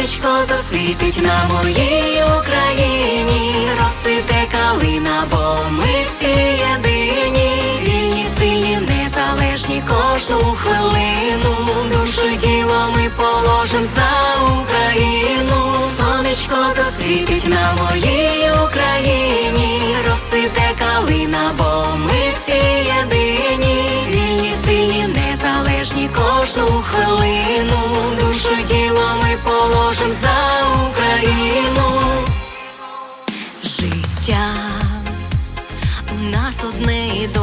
Сонечко засвітить на моїй Україні, розцвіте калина, бо ми всі єдині, вільні, сильні, незалежні кожну хвилину. Душу діло ми положим за Україну. Сонечко засвітить на моїй Україні, розцвіте калина, бо ми всі єдині, вільні, сильні, незалежні кожну хвилину.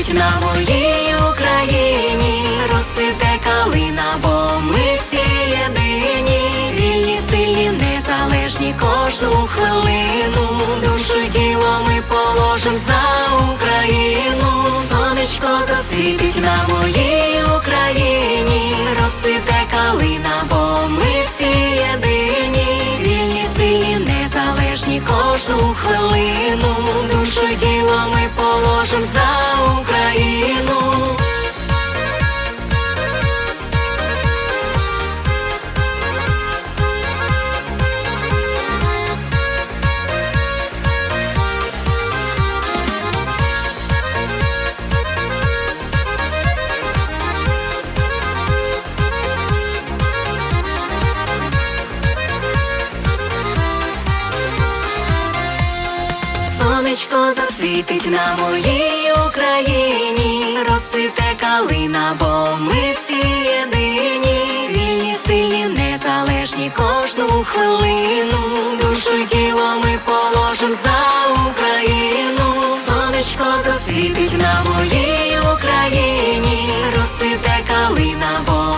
засвітить на моїй Україні, розцвіте калина, бо ми всі єдині, вільні, сильні, незалежні кожну хвилину. Душу діло ми положим за Україну. Сонечко засвітить на моїй Україні, розцвіте калина, бо ми всі єдині, вільні, сильні, незалежні кожну хвилину. Душу діло ми положим за Україну. e do Сонечко засвітить на моїй Україні, розцвіте калина, бо ми всі єдині, вільні, сильні, незалежні кожну хвилину. Душу й тіло ми положим за Україну. Сонечко засвітить на моїй Україні, розцвіте калина, бо